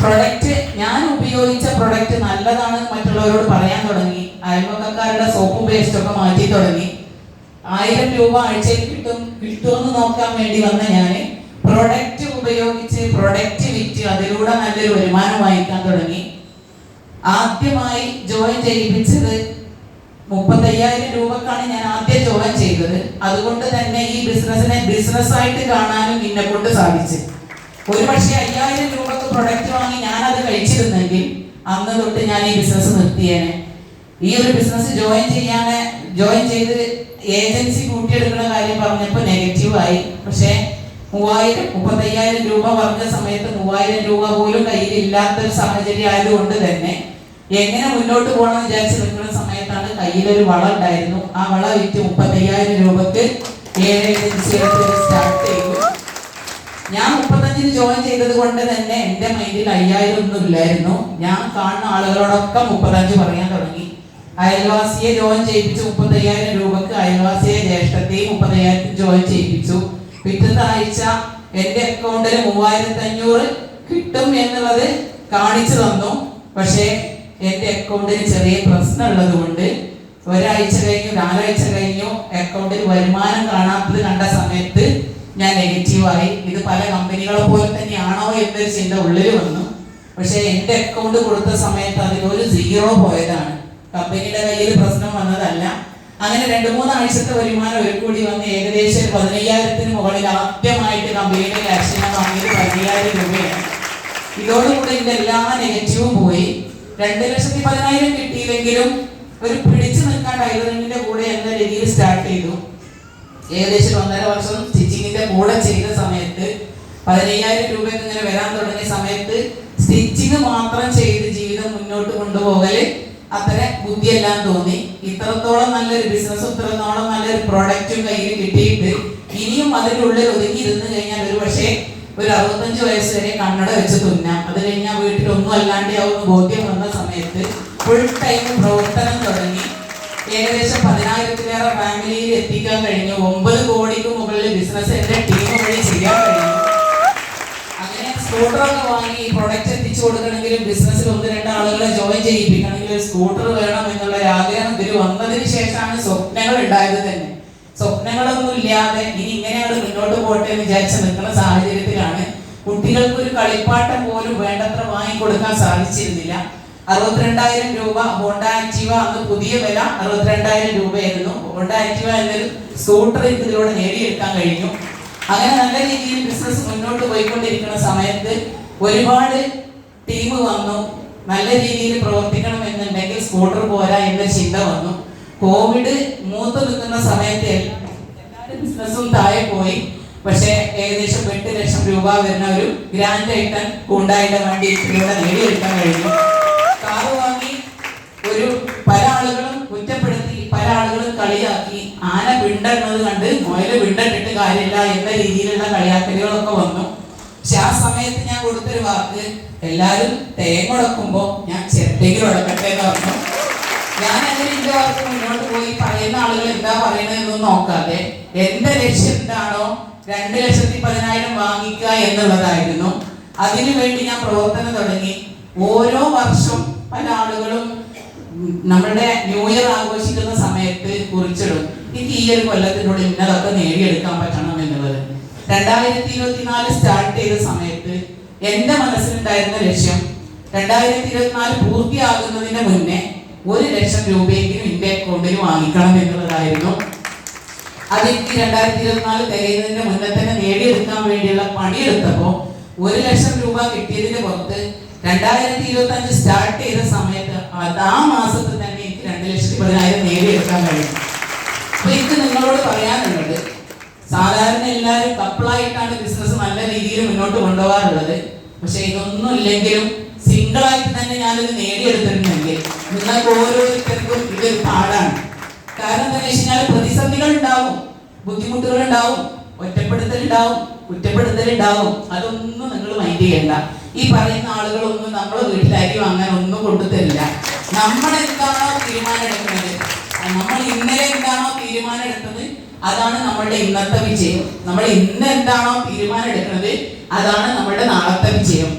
Product ഞാൻ ഉപയോഗിച്ച product നല്ലതാണ് മറ്റുള്ളവരോട് പറയാൻ തുടങ്ങി. അയൽവക്കക്കാരുടെ സോപ്പ് പേസ്റ്റ് ഒക്കെ മാറ്റി തുടങ്ങി. ആയിരം രൂപ ആഴ്ചയിൽ കിട്ടും കിട്ടുമെന്ന് നോക്കാൻ വേണ്ടി വന്ന ഞാൻ പ്രൊഡക്റ്റ് ഉപയോഗിച്ച് പ്രൊഡക്റ്റ് വിറ്റ് അതിലൂടെ നല്ലൊരു വരുമാനം വാങ്ങിക്കാൻ തുടങ്ങി. ആദ്യമായി ജോയിൻ ചെയ്യിപ്പിച്ചത് മുപ്പത്തയ്യായിരം രൂപക്കാണ് ഞാൻ ആദ്യം ജോയിൻ ചെയ്തത്. അതുകൊണ്ട് തന്നെ ഈ ബിസിനസ്സിനെ ബിസിനസ്സായിട്ട് കാണാനും എന്നെ കൊണ്ട് സാധിച്ചു. ഒരു പക്ഷേ അയ്യായിരം രൂപക്ക് പ്രൊഡക്റ്റ് വാങ്ങി ഞാനത് കഴിച്ചിരുന്നെങ്കിൽ അന്ന് തൊട്ട് ഞാൻ ഈ ബിസിനസ് നിർത്തിയേനെ. ഈ ഒരു ബിസിനസ് ജോയിൻ ചെയ്യാന് ജോയിൻ ചെയ്ത് ഏജൻസി കൂട്ടിയെടുക്കുന്ന കാര്യം പറഞ്ഞപ്പോൾ നെഗറ്റീവ് ആയി. പക്ഷേ മൂവായിരം മുപ്പത്തയ്യായിരം രൂപ പറഞ്ഞ സമയത്ത് മൂവായിരം രൂപ പോലും കയ്യിൽ ഇല്ലാത്തൊരു സാഹചര്യം ആയതുകൊണ്ട് തന്നെ എങ്ങനെ മുന്നോട്ട് പോകണം വിചാരിച്ച് നിൽക്കുന്ന സമയത്താണ് കയ്യിലൊരു വള ഉണ്ടായിരുന്നു. ആ വള വിറ്റ് മുപ്പത്തയ്യായിരം രൂപക്ക് ഏഴ് ഏജൻസികൾക്ക് മുപ്പത്തഞ്ചിന് ജോയിൻ ചെയ്തത് കൊണ്ട് തന്നെ എന്റെ മൈൻഡിൽ അയ്യായിരം ഒന്നും ഇല്ലായിരുന്നു. ഞാൻ കാണുന്ന ആളുകളോടൊക്കെ മുപ്പത്തഞ്ച് പറയാൻ തുടങ്ങി. അയൽവാസിയെ ജോയിൻ ചെയ്യിപ്പിച്ചു മുപ്പത്തയ്യായിരം രൂപക്ക് അയൽവാസിയെ ജ്യേഷ്ഠത്തെയും മുപ്പത്തയ്യായിരത്തിന് ജോയിൻ ചെയ്യിപ്പിച്ചു. പിറ്റത്തെ ആഴ്ച എന്റെ അക്കൗണ്ടിൽ മൂവായിരത്തി അഞ്ഞൂറ് കിട്ടും എന്നുള്ളത് കാണിച്ചു തന്നു. പക്ഷേ എന്റെ അക്കൗണ്ടിൽ ചെറിയ പ്രശ്നം ഉള്ളത് കൊണ്ട് ഒരാഴ്ച കഴിഞ്ഞു നാലാഴ്ച കഴിഞ്ഞു അക്കൗണ്ടിൽ വരുമാനം കാണാത്തത് കണ്ട സമയത്ത് ഞാൻ നെഗറ്റീവായി ഇത് പല കമ്പനികളെ പോലെ തന്നെയാണോ എന്നൊരു ചിന്ത ഉള്ളിൽ വന്നു. പക്ഷേ എന്റെ അക്കൗണ്ട് കൊടുത്ത സമയത്ത് അതിലൊരു സീറോ പോയതാണ്. കമ്പനിയുടെ കയ്യിൽ പ്രശ്നം വന്നതല്ല. അങ്ങനെ രണ്ട് മൂന്നാഴ്ചത്തെ വരുമാനം ഒരു കൂടി വന്ന് ഏകദേശം പതിനയ്യായിരത്തിന് മുകളിൽ ആദ്യമായിട്ട് കമ്പനിയുടെ ക്യാഷ് വാങ്ങിയത് പതിനയ്യായിരം രൂപയാണ്. ഇതോടുകൂടി എന്റെ എല്ലാ നെഗറ്റീവും പോയി. രണ്ട് ലക്ഷത്തി പതിനായിരം കിട്ടിയില്ലെങ്കിലും ഒരു പിടിച്ചു നിൽക്കാൻ ടൈലറിങ്ങിന്റെ കൂടെ എന്ന രീതിയിൽ സ്റ്റാർട്ട് ചെയ്തു. ഏകദേശം ഒന്നര വർഷം സ്റ്റിച്ചിങ്ങിന്റെ കൂടെ ചെയ്ത സമയത്ത് പതിനയ്യായിരം രൂപയൊക്കെ ഇങ്ങനെ വരാൻ തുടങ്ങിയ സമയത്ത് സ്റ്റിച്ചിങ് മാത്രം ചെയ്ത് ജീവിതം മുന്നോട്ട് കൊണ്ടുപോകൽ അത്ര ബുദ്ധിയെല്ലാം തോന്നി. ഇത്രത്തോളം നല്ലൊരു ബിസിനസ് ഇത്രത്തോളം നല്ലൊരു പ്രോഡക്റ്റും കയ്യിൽ കിട്ടിയിട്ട് ഇനിയും അതിനുള്ളിൽ ഒതുങ്ങി ഇരുന്ന് കഴിഞ്ഞാൽ ഒരു പക്ഷേ ഒരു അറുപത്തഞ്ച് വയസ്സ് വരെ കണ്ണട വെച്ച് തുന്നാം. അത് കഴിഞ്ഞാൽ വീട്ടിൽ ഒന്നും ബോധ്യം വന്ന സമയത്ത് ഫുൾ ടൈം പ്രവർത്തനം തുടങ്ങി. ഏകദേശം പതിനായിരത്തിലേറെ ഫാമിലിയിൽ എത്തിക്കാൻ കഴിഞ്ഞു. ഒമ്പത് കോടിക്ക് മുകളിൽ ബിസിനസ് എന്റെ ടീം വഴി ചെയ്യാൻ കഴിഞ്ഞു. അങ്ങനെ സ്കൂട്ടറൊക്കെ വാങ്ങി പ്രൊഡക്റ്റ് എത്തിച്ചു കൊടുക്കണമെങ്കിലും ബിസിനസ്സിൽ ഒന്ന് രണ്ട് ആളുകളെ ജോയിൻ ചെയ്യിപ്പിക്കണമെങ്കിൽ സ്കൂട്ടർ വേണം എന്നുള്ള ആഗ്രഹം ഇതിൽ വന്നതിന് ശേഷമാണ് സ്വപ്നങ്ങൾ ഉണ്ടായത് തന്നെ. സ്വപ്നങ്ങളൊന്നും ഇല്ലാതെ ഇനി ഇങ്ങനെയാണ് മുന്നോട്ട് പോട്ടെ എന്ന് വിചാരിച്ച് നിൽക്കുന്ന സാഹചര്യത്തിലാണ് കുട്ടികൾക്ക് ഒരു കളിപ്പാട്ടം പോലും വേണ്ടത്ര വാങ്ങിക്കൊടുക്കാൻ സാധിച്ചിരുന്നില്ല. അറുപത്തിരണ്ടായിരം രൂപ ഹോണ്ട ആക്റ്റീവ അന്ന് പുതിയ വില അറുപത്തിരണ്ടായിരം രൂപയായിരുന്നു. ഹോണ്ട ആക്റ്റീവ എന്നൊരു സ്കൂട്ടർ ഇതിലൂടെ നേടിയെടുക്കാൻ കഴിഞ്ഞു. അങ്ങനെ നല്ല രീതിയിൽ ബിസിനസ് മുന്നോട്ട് പോയിക്കൊണ്ടിരിക്കുന്ന സമയത്ത് ഒരുപാട് ടീം വന്നു. നല്ല രീതിയിൽ പ്രവർത്തിക്കണം എന്നുണ്ടെങ്കിൽ സ്കൂട്ടർ പോരാ എന്ന ചിന്ത വന്നു. കോവിഡ് മൂത്ത് നിൽക്കുന്ന സമയത്ത് എല്ലാ ബിസിനസ്സും താഴെ പോയി. പക്ഷേ ഏകദേശം എട്ട് ലക്ഷം രൂപ വരുന്ന ഒരു ഗ്രാൻഡ് ഐറ്റം കൂണ്ടായിട്ട് വേണ്ടി ഇതിലൂടെ നേടിയെടുക്കാൻ കഴിഞ്ഞു കാറ് വാങ്ങി ഒരു പല ആളുകളും കുറ്റപ്പെടുത്തി പല ആളുകളും കളിയാക്കി ആന വിണ്ടെന്നത് കണ്ട് മുയൽ വിണ്ടിട്ട് കാര്യമില്ല എന്ന രീതിയിലുള്ള കളിയാക്കലുകളൊക്കെ വന്നു. പക്ഷെ ആ സമയത്ത് ഞാൻ കൊടുത്തൊരു വാക്ക് എല്ലാവരും തേങ്ങ ഉടക്കുമ്പോ ഞാൻ ചെറുതെങ്കിലും ഉടക്കട്ടെ എന്ന് പറഞ്ഞു. ഞാൻ അങ്ങനെ എന്റെ വാക്ക് മുന്നോട്ട് പോയി പറയുന്ന ആളുകൾ എന്താ പറയണതെന്നൊന്നും നോക്കാതെ എന്റെ ലക്ഷ്യം എന്താണോ രണ്ട് ലക്ഷത്തി പതിനായിരം വാങ്ങിക്കുക എന്നുള്ളതായിരുന്നു. അതിനു വേണ്ടി ഞാൻ പ്രവർത്തനം തുടങ്ങി. ഓരോ വർഷം പല ആളുകളും നമ്മളുടെ ന്യൂ ഇയർ ആഘോഷിക്കുന്ന സമയത്ത് കുറിച്ചിടും. എനിക്ക് ഈ ഒരു കൊല്ലത്തിലൂടെ ഇന്നതൊക്കെ നേടിയെടുക്കാൻ പറ്റണം. രണ്ടായിരത്തി ഇരുപത്തിനാല് സ്റ്റാർട്ട് ചെയ്ത സമയത്ത് എന്റെ മനസ്സിലുണ്ടായിരുന്ന ലക്ഷ്യം രണ്ടായിരത്തി ഇരുപത്തിനാല് പൂർത്തിയാകുന്നതിന് മുന്നേ ഒരു ലക്ഷം രൂപയെങ്കിലും എന്റെ അക്കൗണ്ടിൽ വാങ്ങിക്കണം എന്നുള്ളതായിരുന്നു. അതെനിക്ക് രണ്ടായിരത്തി ഇരുപത്തിനാല് തികയുന്നതിന് മുന്നേ തന്നെ നേടിയെടുക്കാൻ വേണ്ടിയുള്ള പണിയെടുത്തപ്പോൾ ഒരു ലക്ഷം രൂപ കിട്ടിയതിന് പുറത്ത് രണ്ടായിരത്തി ഇരുപത്തി അഞ്ച് സ്റ്റാർട്ട് ചെയ്ത സമയത്ത് അത് ആ മാസത്തിൽ തന്നെ എനിക്ക് രണ്ട് ലക്ഷത്തി പതിനായിരം നേടിയെടുക്കാൻ കഴിയും അപ്പൊ എനിക്ക് നിങ്ങളോട് പറയാനുള്ളത് സാധാരണ എല്ലാവരും കപ്പിളായിട്ടാണ് ബിസിനസ് നല്ല രീതിയിൽ മുന്നോട്ട് കൊണ്ടുപോകാറുള്ളത്. പക്ഷെ ഇതൊന്നും ഇല്ലെങ്കിലും സിംഗിൾ ആയിട്ട് തന്നെ ഞാനിത് നേടിയെടുത്തിട്ടുണ്ടെങ്കിൽ നിങ്ങൾക്ക് ഓരോരുത്തർക്കും ഇതൊരു പാടാണ്. കാരണം എന്താ വെച്ച് കഴിഞ്ഞാൽ പ്രതിസന്ധികൾ ഉണ്ടാവും. ബുദ്ധിമുട്ടുകൾ ഉണ്ടാവും ഒറ്റപ്പെടുത്തൽ ഉണ്ടാവും കുറ്റപ്പെടുത്തൽ ഉണ്ടാവും അതൊന്നും നിങ്ങൾ മൈൻഡ് ചെയ്യണ്ട. ഈ പറയുന്ന ആളുകളൊന്നും നമ്മളെ വീട്ടിലായിരിക്കും വാങ്ങാൻ ഒന്നും കൊണ്ടുതരില്ല നമ്മൾ എന്താണോ തീരുമാനം എടുക്കുന്നത്? നമ്മൾ ഇന്നലെ എന്താണോ തീരുമാനം എടുത്തത് അതാണ് നമ്മളുടെ ഇന്നത്തെ വിജയം. നമ്മൾ ഇന്ന് എന്താണോ തീരുമാനം എടുക്കുന്നത് അതാണ് നമ്മുടെ നാളത്തെ വിജയം.